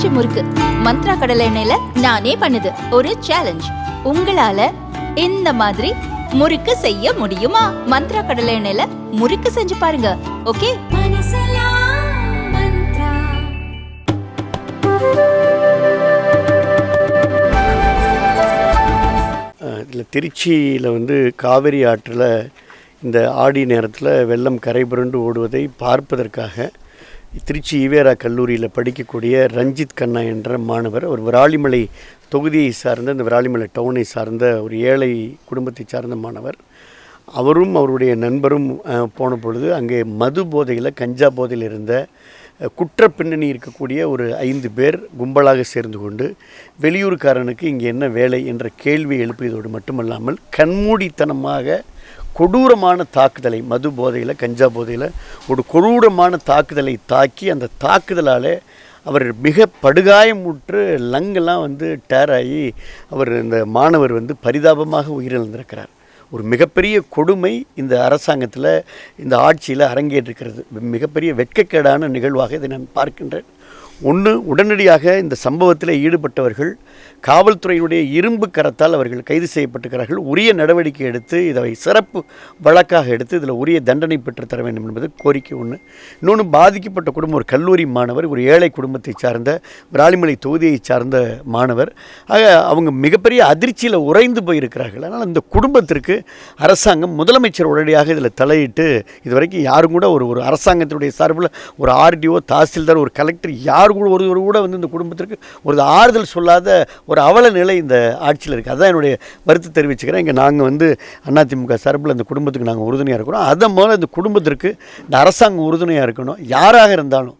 திரிச்சி முறுக்கு. மந்த்ரா கடலை எண்ணெயில நானே பண்ணுது. ஒரு சேலஞ்ச் உங்களால இந்த மாதிரி முறுக்கு செய்ய முடியுமா? மந்த்ரா கடலை எண்ணெயில முறுக்கு செஞ்சு பாருங்க. ஓகே? இதில் திருச்சியில் வந்து காவிரி ஆற்றில் இந்த ஆடி நேரத்தில் வெள்ளம் கரை புரண்டு ஓடுவதை பார்ப்பதற்காக திருச்சி ஈவேரா கல்லூரியில் படிக்கக்கூடிய ரஞ்சித் கண்ணா என்ற மாணவர் ஒரு விராலிமலை தொகுதியை சார்ந்த இந்த விராலிமலை டவுனை சார்ந்த ஒரு ஏழை குடும்பத்தை சார்ந்த மாணவர். அவரும் அவருடைய நண்பரும் போன பொழுது அங்கே மது போதையில் கஞ்சா போதையில் இருந்த குற்ற பின்னணி இருக்கக்கூடிய ஒரு ஐந்து பேர் கும்பலாக சேர்ந்து கொண்டு வெளியூர்காரனுக்கு இங்கே என்ன வேலை என்ற கேள்வி எழுப்பியதோடு மட்டுமல்லாமல் கண்மூடித்தனமாக கொடூரமான தாக்குதலை மது போதையில் கஞ்சா போதையில் ஒரு கொடூரமான தாக்குதலை தாக்கி அந்த தாக்குதலால் அவர் மிக படுகாயமுற்று லங்கெல்லாம் வந்து டேர் ஆகி அவர் இந்த மாணவர் வந்து பரிதாபமாக உயிரிழந்திருக்கிறார். ஒரு மிகப்பெரிய கொடுமை இந்த அரசாங்கத்தில் இந்த ஆட்சியில் அரங்கேற்றிருக்கிறது. மிகப்பெரிய வெட்கக்கேடான நிகழ்வாக இதை நான் பார்க்கின்றேன். ஒன்று உடனடியாக இந்த சம்பவத்தில் ஈடுபட்டவர்கள் காவல்துறையினுடைய இரும்பு கரத்தால் அவர்கள் கைது செய்யப்பட்டிருக்கிறார்கள். உரிய நடவடிக்கை எடுத்து இதை சிறப்பு வழக்காக எடுத்து இதில் உரிய தண்டனை பெற்று தர வேண்டும் என்பது கோரிக்கை ஒன்று இன்னொன்று பாதிக்கப்பட்ட குடும்பம் ஒரு கல்லூரி மாணவர் ஒரு ஏழை குடும்பத்தை சார்ந்த விராலிமலை தொகுதியை சார்ந்த மாணவர். ஆக அவங்க மிகப்பெரிய அதிர்ச்சியில் உறைந்து போயிருக்கிறார்கள். அதனால் அந்த குடும்பத்திற்கு அரசாங்கம் முதலமைச்சர் உடனடியாக இதில் தலையிட்டு இதுவரைக்கும் யாரும் கூட ஒரு ஒரு அரசாங்கத்தினுடைய சார்பில் ஒரு ஆர்டிஓ தாசில்தார் ஒரு கலெக்டர் யார் கூட ஒரு ஒரு கூட வந்து இந்த குடும்பத்திற்கு ஒரு ஆறுதல் சொல்லாத ஒரு அவல நிலை இந்த ஆட்சியில் இருக்குது அதான் என்னுடைய வருத்தம் தெரிவிச்சுக்கிறேன். இங்கே நாங்கள் வந்து அதிமுக சார்பில் அந்த குடும்பத்துக்கு நாங்கள் உறுதுணையாக இருக்கிறோம். அதை முதல்ல இந்த குடும்பத்திற்கு இந்த அரசாங்கம் உறுதுணையாக இருக்கணும். யாராக இருந்தாலும்.